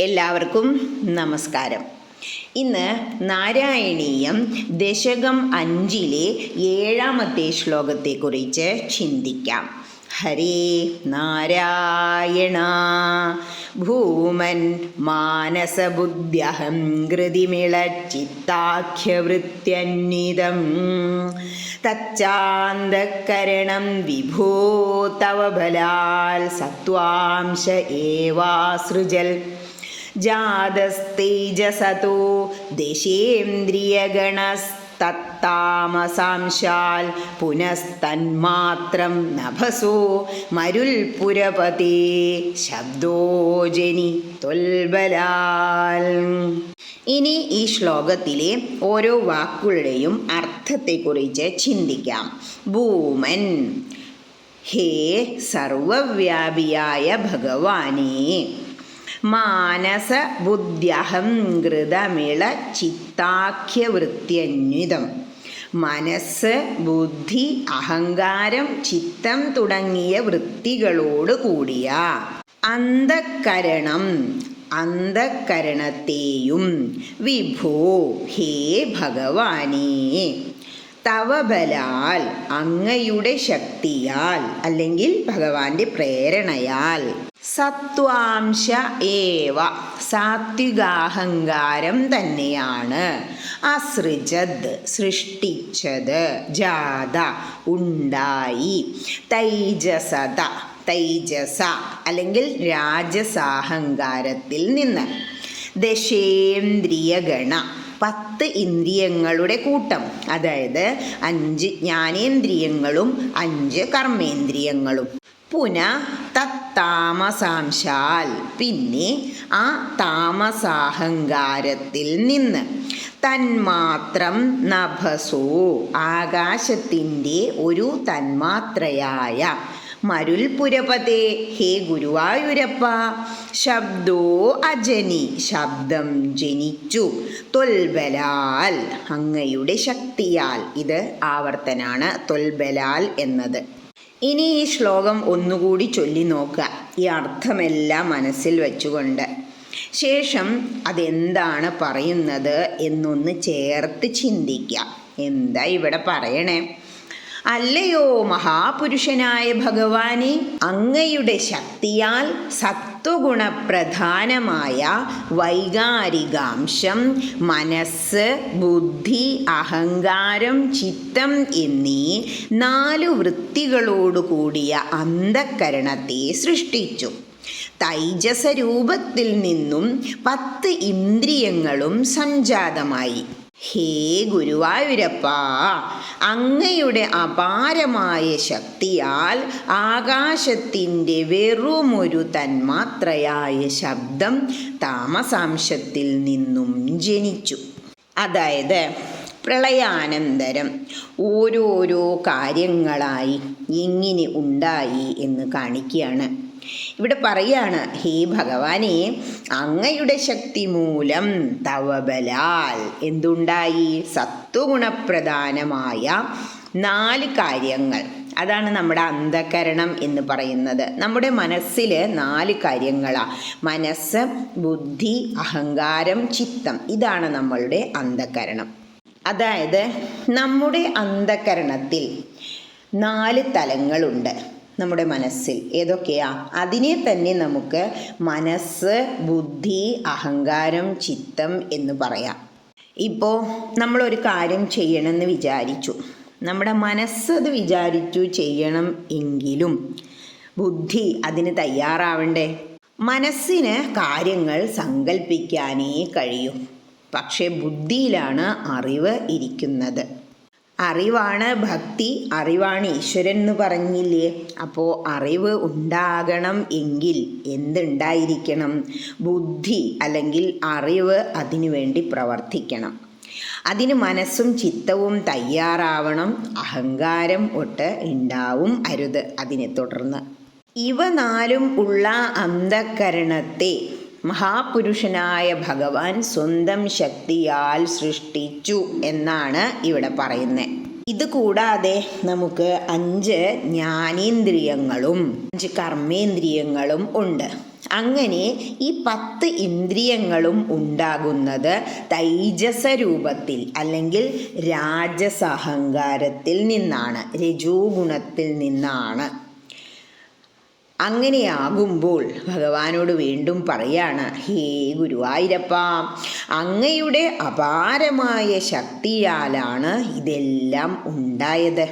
എല്ലാവർക്കും നമസ്കാരം. ഇന്ന് നാരായണീയം ദശകം അഞ്ചിലെ ഏഴാമത്തെ ശ്ലോകത്തെക്കുറിച്ച് ചിന്തിക്കാം. ഹരേ നാരായണ. ഭൂമൻ മാനസബുദ്ധ്യഹം കൃതിമിളച്ചിത്താഖ്യവൃത്യന്വിതം. തച്ചാന്തക്കരണം വിഭോ തവ ബലാൽ സത്വാംശ ഏവാസൃജൽ. ജാതസ്തേജസതോ ദേശേന്ദ്രിയഗണസ്തത്താമസാംശാൽ പുനസ്തന്മാത്രം നഭസോ മരുൽപുരപതേ ശബ്ദോജനി തൊൽബലാൽ ഇനി ഈ ശ്ലോകത്തിലെ ഓരോ വാക്കുകളുടെയും അർത്ഥത്തെക്കുറിച്ച് ചിന്തിക്കാം. ഭൂമൻ ഹേ സർവവ്യാപിയായ ഭഗവാനേ. മാനസ ബുദ്ധ്യഹംകൃതമിള ചിത്താഖ്യവൃത്യന്വിതം. മനസ്സ് ബുദ്ധി അഹങ്കാരം ചിത്തം തുടങ്ങിയ വൃത്തികളോട് കൂടിയ അന്ധക്കരണം അന്ധക്കരണത്തെയും വിഭോ ഹേ ഭഗവാനേ. തവ ബലാൽ അങ്ങയുടെ ശക്തിയാൽ അല്ലെങ്കിൽ ഭഗവാന്റെ പ്രേരണയാൽ. സത്വാംശ ഏവ. സാത്വികാഹങ്കാരം തന്നെയാണ്. അസൃജത് സൃഷ്ടിച്ചത് ജാത ഉണ്ടായി. തൈജസത തൈജസ അല്ലെങ്കിൽ രാജസാഹങ്കാരത്തിൽ നിന്ന്. ദശേന്ദ്രിയഗണ പത്ത് ഇന്ദ്രിയങ്ങളുടെ കൂട്ടം. അതായത് അഞ്ച് ജ്ഞാനേന്ദ്രിയങ്ങളും അഞ്ച് കർമ്മേന്ദ്രിയങ്ങളും. പുന തത്താമസാംശാൽ പിന്നെ ആ താമസാഹങ്കാരത്തിൽ നിന്ന് തന്മാത്രം നഭസോ. ആകാശത്തിന്റെ ഒരു തന്മാത്രയായ മരുൽപുരപതേ ഹേ ഗുരുവായൂരപ്പ ശബ്ദോ അജനി ശബ്ദം ജനിച്ചു. തൊൽബലാൽ അങ്ങയുടെ ശക്തിയാൽ. ഇത് ആവർത്തനാണ് തൊൽബലാൽ എന്നത്. ഇനി ഈ ശ്ലോകം ഒന്നുകൂടി ചൊല്ലി നോക്കുക. ഈ അർത്ഥമെല്ലാം മനസ്സിൽ വെച്ചുകൊണ്ട്. ശേഷം അതെന്താണ് പറയുന്നത് എന്നൊന്ന് ചേർത്ത് ചിന്തിക്കുക. എന്താ ഇവിടെ പറയണേ? അല്ലയോ മഹാപുരുഷനായ ഭഗവാനെ അങ്ങയുടെ ശക്തിയാൽ സത്വഗുണപ്രധാനമായ വൈകാരികാംശം മനസ്സ് ബുദ്ധി അഹങ്കാരം ചിത്തം എന്നീ നാലു വൃത്തികളോടുകൂടിയ അന്ധക്കരണത്തെ സൃഷ്ടിച്ചു. തൈജസ രൂപത്തിൽ നിന്നും പത്ത് ഇന്ദ്രിയങ്ങളും സംജാതമായി. ഹേ ഗുരുവായൂരപ്പ അങ്ങയുടെ അപാരമായ ശക്തിയാൽ ആകാശത്തിന്റെ വെറുമൊരു തന്മാത്രയായ ശബ്ദം താമസാംശത്തിൽ നിന്നും ജനിച്ചു. അതായത് പ്രളയാനന്തരം ഓരോരോ കാര്യങ്ങളായി എങ്ങനെ ഉണ്ടായി എന്ന് കാണിക്കുകയാണ്. ഇവിടെ പറയാണ് ഹേ ഭഗവാനെ അങ്ങയുടെ ശക്തി മൂലം തവബലാൽ എന്തുണ്ടായി? സത്വഗുണപ്രധാനമായ നാല് കാര്യങ്ങൾ. അതാണ് നമ്മുടെ അന്ധകരണം എന്ന് പറയുന്നത്. നമ്മുടെ മനസ്സിൽ നാല് കാര്യങ്ങളാണ് മനസ്സ് ബുദ്ധി അഹങ്കാരം ചിത്തം. ഇതാണ് നമ്മളുടെ അന്ധകരണം. അതായത് നമ്മുടെ അന്ധകരണത്തിൽ നാല് തലങ്ങളുണ്ട്. നമ്മുടെ മനസ്സിൽ ഏതൊക്കെയാ? അതിനെ തന്നെ നമുക്ക് മനസ്സ് ബുദ്ധി അഹങ്കാരം ചിത്തം എന്ന് പറയാം. ഇപ്പോൾ നമ്മളൊരു കാര്യം ചെയ്യണമെന്ന് വിചാരിച്ചു. നമ്മുടെ മനസ്സ് അത് വിചാരിച്ചു ചെയ്യണം എങ്കിലും ബുദ്ധി അതിന് തയ്യാറാവണ്ടേ? മനസ്സിന് കാര്യങ്ങൾ സങ്കല്പിക്കാനേ കഴിയൂ. പക്ഷേ ബുദ്ധിയിലാണ് അറിവ് ഇരിക്കുന്നത്. അറിവാണ് ഭക്തി അറിവാണ് ഈശ്വരൻ എന്ന് പറഞ്ഞില്ലേ? അപ്പോൾ അറിവ് ഉണ്ടാകണം എങ്കിൽ എന്തുണ്ടായിരിക്കണം? ബുദ്ധി അല്ലെങ്കിൽ അറിവ് അതിനുവേണ്ടി പ്രവർത്തിക്കണം. അതിന് മനസ്സും ചിത്തവും തയ്യാറാവണം. അഹങ്കാരം ഒട്ട് ഉണ്ടാവും അരുത് അതിനെ തുടർന്ന്. ഇവ നാലും ഉള്ള അന്ധകരണത്തെ മഹാപുരുഷനായ ഭഗവാൻ സ്വന്തം ശക്തിയാൽ സൃഷ്ടിച്ചു എന്നാണ് ഇവിടെ പറയുന്നത് ഇത് കൂടാതെ നമുക്ക് അഞ്ച് ജ്ഞാനേന്ദ്രിയങ്ങളും അഞ്ച് കർമ്മേന്ദ്രിയങ്ങളും ഉണ്ട്. അങ്ങനെ ഈ പത്ത് ഇന്ദ്രിയങ്ങളും ഉണ്ടാകുന്നത് തൈജസ രൂപത്തിൽ അല്ലെങ്കിൽ രാജസഹങ്കാരത്തിൽ നിന്നാണ് രജോ ഗുണത്തിൽ നിന്നാണ്. അങ്ങനെയാകുമ്പോൾ ഭഗവാനോട് വീണ്ടും പറയാണ് ഹേ ഗുരുവായൂരപ്പ അങ്ങയുടെ അപാരമായ ശക്തിയാലാണ് ഇതെല്ലാം ഉണ്ടായത്.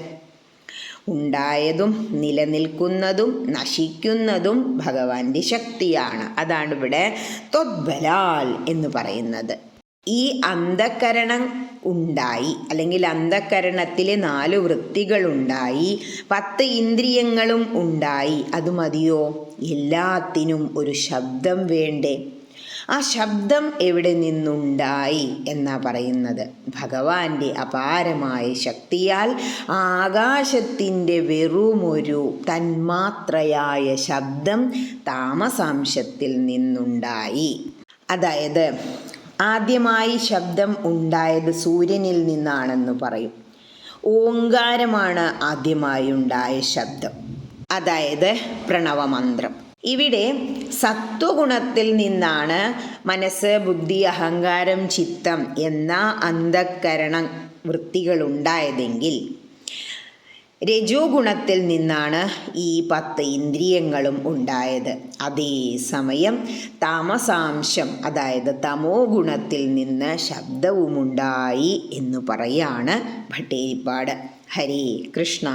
ഉണ്ടായതും നിലനിൽക്കുന്നതും നശിക്കുന്നതും ഭഗവാന്റെ ശക്തിയാണ്. അതാണ് ഇവിടെ തൊദ്ബലാൽ എന്ന് പറയുന്നത്. ഈ അന്ധകരണം ഉണ്ടായി അല്ലെങ്കിൽ അന്ധകരണത്തിലെ നാല് വൃത്തികളുണ്ടായി പത്ത് ഇന്ദ്രിയങ്ങളും ഉണ്ടായി. അത് മതിയോ? എല്ലാത്തിനും ഒരു ശബ്ദം വേണ്ടേ? ആ ശബ്ദം എവിടെ നിന്നുണ്ടായി എന്നാ പറയുന്നത്? ഭഗവാന്റെ അപാരമായ ശക്തിയാൽ ആകാശത്തിന്റെ വെറുമൊരു തന്മാത്രയായ ശബ്ദം താമസാംശത്തിൽ നിന്നുണ്ടായി. അതായത് ആദ്യമായി ശബ്ദം ഉണ്ടായത് സൂര്യനിൽ നിന്നാണെന്ന് പറയും. ഓങ്കാരമാണ് ആദ്യമായി ഉണ്ടായ ശബ്ദം. അതായത് പ്രണവമന്ത്രം. ഇവിടെ സത്വഗുണത്തിൽ നിന്നാണ് മനസ്സ് ബുദ്ധി അഹങ്കാരം ചിത്തം എന്ന അന്ധക്കരണ വൃത്തികളുണ്ടായതെങ്കിൽ രജോ ഗുണത്തിൽ നിന്നാണ് ഈ പത്ത് ഇന്ദ്രിയങ്ങളും ഉണ്ടായത്. അതേസമയം താമസാംശം അതായത് തമോ ഗുണത്തിൽ നിന്ന് ശബ്ദവുമുണ്ടായി എന്ന് പറയാണ് ഭട്ടേരിപ്പാട്. ഹരേ കൃഷ്ണ.